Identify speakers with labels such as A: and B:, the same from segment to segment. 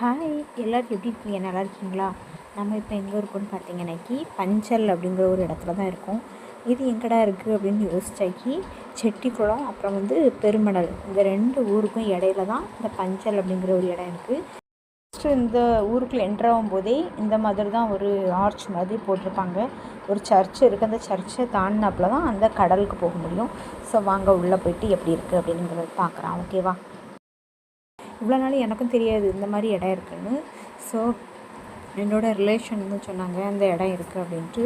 A: hi எல்லோரும் எப்படி இருக்கீங்க நல்லா இருக்கீங்களா நம்ம இப்போ எங்கே இருக்கோம்னு பார்த்தீங்கன்னாக்கி பஞ்சல் அப்படிங்கிற ஒரு இடத்துல தான் இருக்கோம் இது எங்கடா இருக்குது அப்படின்னு யோசிச்சாக்கி செட்டிக்குளம் அப்புறம் வந்து பெருமணல் இந்த ரெண்டு ஊருக்கும் இடையில தான் இந்த பஞ்சல் அப்படிங்கிற ஒரு இடம் இருக்குது ஃபஸ்ட்டு இந்த ஊருக்குள்ள என்ட்ராகும் போதே இந்த மாதிரி தான் ஒரு ஆர்ச் மாதிரி போட்டிருப்பாங்க ஒரு சர்ச் இருக்குது அந்த சர்ச்சை தாண்டினாப்புல தான் அந்த கடலுக்கு போக முடியும் ஸோ வாங்க உள்ளே போயிட்டு எப்படி இருக்குது அப்படிங்கிறத பார்க்குறான் ஓகேவா இவ்வளோ நாள் எனக்கும் தெரியாது இந்த மாதிரி இடம் இருக்குதுன்னு ஸோ என்னோடய ரிலேஷன் வந்து சொன்னாங்க அந்த இடம் இருக்குது அப்படின்ட்டு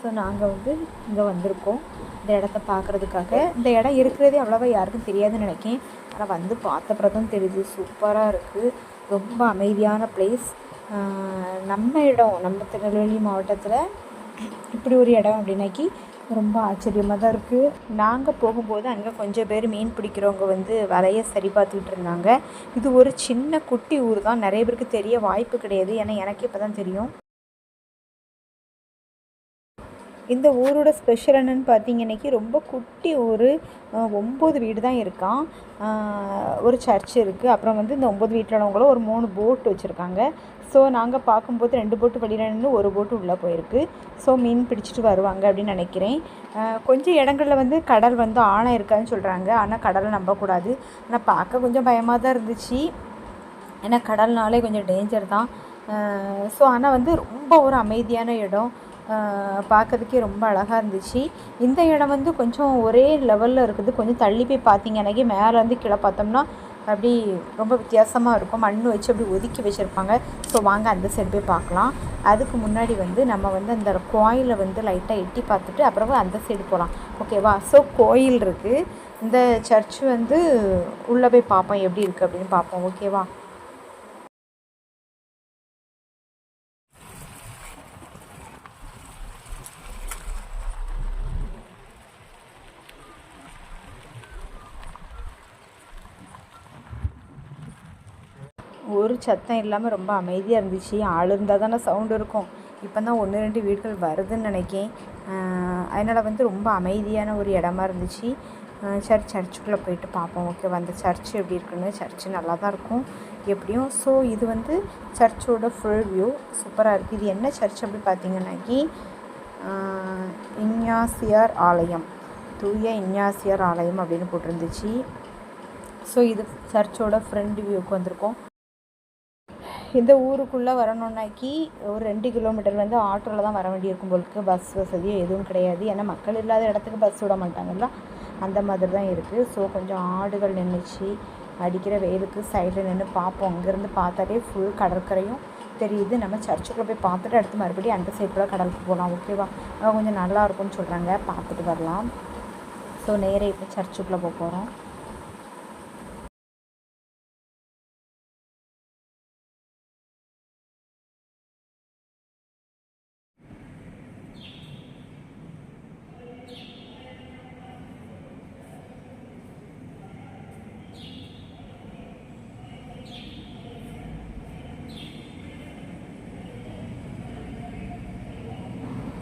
A: ஸோ நாங்கள் வந்து இங்கே வந்திருக்கோம் இந்த இடத்த பார்க்குறதுக்காக இந்த இடம் இருக்கிறதே அவ்வளோவா யாருக்கும் தெரியாதுன்னு நினைக்கிறேன் ஆனால் வந்து பார்த்தப்பறம் தெரியுது சூப்பராக இருக்குது ரொம்ப அமைதியான பிளேஸ் நம்ம இடம் நம்ம திருநெல்வேலி மாவட்டத்தில் இப்படி ஒரு இடம் அப்படின்னாக்கி ரொம்ப ஆச்சரியமாக தான் இருக்குது நாங்கள் போகும்போது அங்கே கொஞ்சம் பேர் மீன் பிடிக்கிறவங்க வந்து வலையை சரி பார்த்துக்கிட்டு இருந்தாங்க இது ஒரு சின்ன குட்டி ஊர் தான் நிறைய பேருக்கு தெரிய வாய்ப்பு கிடையாது ஏன்னா எனக்கே இப்போ தான் தெரியும் இந்த ஊரோட ஸ்பெஷல் என்னென்னு இன்றைக்கி ரொம்ப குட்டி ஒரு ஒம்பது வீடு தான் இருக்கான் ஒரு சர்ச் இருக்குது அப்புறம் வந்து இந்த ஒம்பது வீட்டில் உள்ளவங்களும் ஒரு மூணு போட் வச்சுருக்காங்க ஸோ நாங்கள் பார்க்கும்போது ரெண்டு போட்டு வெளியில் நின்று ஒரு போட்டு உள்ளே போயிருக்கு ஸோ மீன் பிடிச்சிட்டு வருவாங்க அப்படின்னு நினைக்கிறேன் கொஞ்சம் இடங்களில் வந்து கடல் வந்து ஆணை இருக்காதுன்னு சொல்கிறாங்க ஆனால் கடலை நம்பக்கூடாது ஆனால் பார்க்க கொஞ்சம் பயமாக தான் இருந்துச்சு ஏன்னா கடல்னாலே கொஞ்சம் டேஞ்சர் தான் ஸோ ஆனால் வந்து ரொம்ப ஒரு அமைதியான இடம் பார்க்கறதுக்கே ரொம்ப அழகாக இருந்துச்சு இந்த இடம் வந்து கொஞ்சம் ஒரே லெவலில் இருக்குது கொஞ்சம் தள்ளி போய் பார்த்தீங்கன்னாக்கே மேலேருந்து கீழே பார்த்தோம்னா அப்படி ரொம்ப வித்தியாசமாக இருக்கும் மண் வச்சு அப்படி ஒதுக்கி வச்சுருப்பாங்க ஸோ வாங்க அந்த சைடு போய் பார்க்கலாம் அதுக்கு முன்னாடி வந்து நம்ம வந்து அந்த கோயிலை வந்து லைட்டாக எட்டி பார்த்துட்டு அப்புறம் அந்த சைடு போகலாம் ஓகேவா ஸோ கோயில் இருக்குது இந்த சர்ச் வந்து உள்ளே போய் பார்ப்போம் எப்படி இருக்குது அப்படின்னு பார்ப்போம் ஓகேவா ஒரு சத்தம் இல்லாமல் ரொம்ப அமைதியாக இருந்துச்சு ஆள் இருந்தால் தானே சவுண்டு இருக்கும் இப்போ தான் ஒன்று ரெண்டு வீடுகள் வருதுன்னு நினைக்கேன் அதனால் வந்து ரொம்ப அமைதியான ஒரு இடமா இருந்துச்சு சரி சர்ச்சுக்குள்ளே போயிட்டு பார்ப்போம் ஓகே அந்த சர்ச் எப்படி இருக்குன்னு சர்ச்சு நல்லா தான் இருக்கும் எப்படியும் ஸோ இது வந்து சர்ச்சோட ஃபுல் வியூ சூப்பராக இருக்குது இது என்ன சர்ச் அப்படி பார்த்தீங்கன்னாக்கி இன்யாசியார் ஆலயம் தூய இன்யாசியார் ஆலயம் அப்படின்னு போட்டிருந்துச்சு ஸோ இது சர்ச்சோட ஃப்ரண்ட் வியூக்கு வந்திருக்கோம் இந்த ஊருக்குள்ளே வரணுன்னாக்கி ஒரு ரெண்டு கிலோமீட்டர் வந்து ஆட்டோவில் தான் வர வேண்டியிருக்கும் போலுக்கு பஸ் வசதியோ எதுவும் கிடையாது ஏன்னா மக்கள் இல்லாத இடத்துக்கு பஸ் விட மாட்டாங்கல்ல அந்த மாதிரி தான் இருக்குது ஸோ கொஞ்சம் ஆடுகள் நின்றுச்சு அடிக்கிற வெயிலுக்கு சைடில் நின்று பார்ப்போம் அங்கேருந்து பார்த்தாலே ஃபுல் கடற்கரையும் தெரியுது நம்ம சர்ச்சுக்குள்ளே போய் பார்த்துட்டு அடுத்து மறுபடியும் அந்த சைடுக்குள்ளே கடலுக்கு போகலாம் ஓகேவா அவங்க கொஞ்சம் நல்லா இருக்கும்னு சொல்கிறாங்க பார்த்துட்டு வரலாம் ஸோ நேரே இப்போ சர்ச்சுக்குள்ளே போக போகிறோம்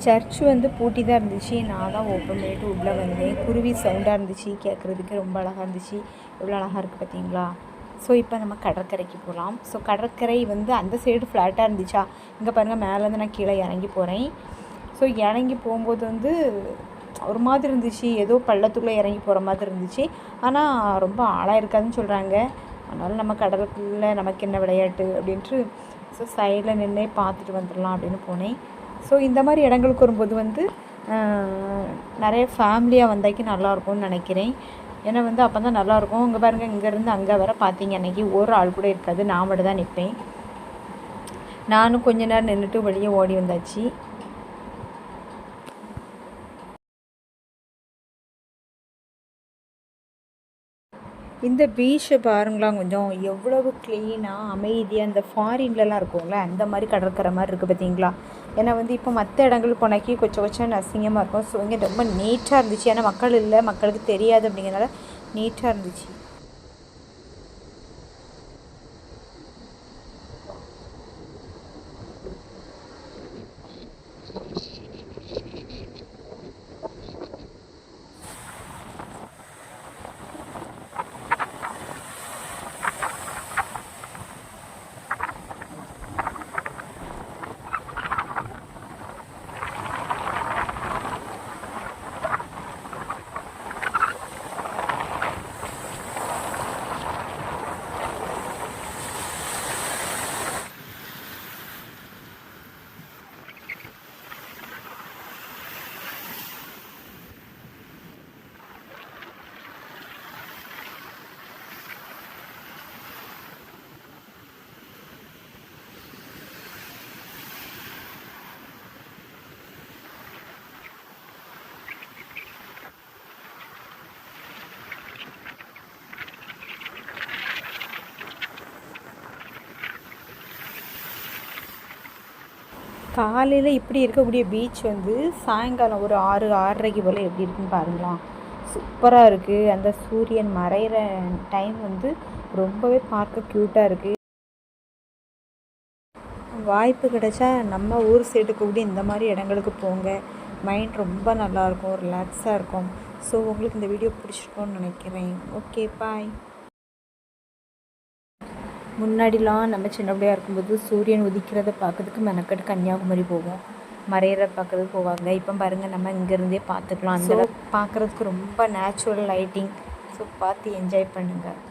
A: சர்ச் வந்து பூட்டி தான் இருந்துச்சு நான் தான் ஓப்பன் பண்ணிவிட்டு உள்ளே வந்தேன் குருவி சவுண்டாக இருந்துச்சு கேட்குறதுக்கு ரொம்ப அழகாக இருந்துச்சு எவ்வளோ அழகாக இருக்குது பார்த்தீங்களா ஸோ இப்போ நம்ம கடற்கரைக்கு போகலாம் ஸோ கடற்கரை வந்து அந்த சைடு ஃப்ளாட்டாக இருந்துச்சா இங்கே பாருங்கள் மேலேருந்து நான் கீழே இறங்கி போகிறேன் ஸோ இறங்கி போகும்போது வந்து ஒரு மாதிரி இருந்துச்சு ஏதோ பள்ளத்துக்குள்ளே இறங்கி போகிற மாதிரி இருந்துச்சு ஆனால் ரொம்ப ஆளாக இருக்காதுன்னு சொல்கிறாங்க அதனால் நம்ம கடலுக்குள்ளே நமக்கு என்ன விளையாட்டு அப்படின்ட்டு ஸோ சைடில் நின்று பார்த்துட்டு வந்துடலாம் அப்படின்னு போனேன் ஸோ இந்த மாதிரி இடங்களுக்கு வரும்போது வந்து நிறைய ஃபேமிலியாக வந்தாக்கி நல்லாயிருக்கும்னு நினைக்கிறேன் ஏன்னா வந்து அப்போ தான் நல்லாயிருக்கும் இங்கே பாருங்கள் இங்கேருந்து அங்கே வர பார்த்தீங்க அன்றைக்கி ஒரு ஆள் கூட இருக்காது நான் மட்டும் தான் நிற்பேன் நானும் கொஞ்ச நேரம் நின்றுட்டு வெளியே ஓடி வந்தாச்சு இந்த பீச்சை பாருங்களா கொஞ்சம் எவ்வளவு க்ளீனாக அமைதியாக இந்த ஃபாரின்லலாம் இருக்கும்ல அந்த மாதிரி கடற்கரை மாதிரி இருக்குது பார்த்தீங்களா ஏன்னா வந்து இப்போ மற்ற இடங்கள் போனாக்கி கொச்ச கொச்சன்னு அசிங்கமாக இருக்கும் ஸோ இங்கே ரொம்ப நீட்டாக இருந்துச்சு ஏன்னா மக்கள் இல்லை மக்களுக்கு தெரியாது அப்படிங்கிறனால நீட்டாக இருந்துச்சு காலையில் இப்படி இருக்கக்கூடிய பீச் வந்து சாயங்காலம் ஒரு ஆறு ஆறரைக்கு போல் எப்படி இருக்குன்னு பாருங்களா சூப்பராக இருக்குது அந்த சூரியன் மறைகிற டைம் வந்து ரொம்பவே பார்க்க க்யூட்டாக இருக்குது வாய்ப்பு கிடைச்சா நம்ம ஊர் சைடுக்கு கூட இந்த மாதிரி இடங்களுக்கு போங்க மைண்ட் ரொம்ப நல்லாயிருக்கும் ரிலாக்ஸாக இருக்கும் ஸோ உங்களுக்கு இந்த வீடியோ பிடிச்சிருக்கோன்னு நினைக்கிறேன் ஓகே பாய் முன்னாடிலாம் நம்ம சின்ன பிள்ளையாக இருக்கும்போது சூரியன் உதிக்கிறத பார்க்கறதுக்கு மெனக்கட்டு கன்னியாகுமரி போவோம் மறையிற பார்க்கறதுக்கு போவாங்க இப்போ பாருங்கள் நம்ம இங்கேருந்தே பார்த்துக்கலாம் அந்த பார்க்குறதுக்கு ரொம்ப நேச்சுரல் லைட்டிங் ஸோ பார்த்து என்ஜாய் பண்ணுங்கள்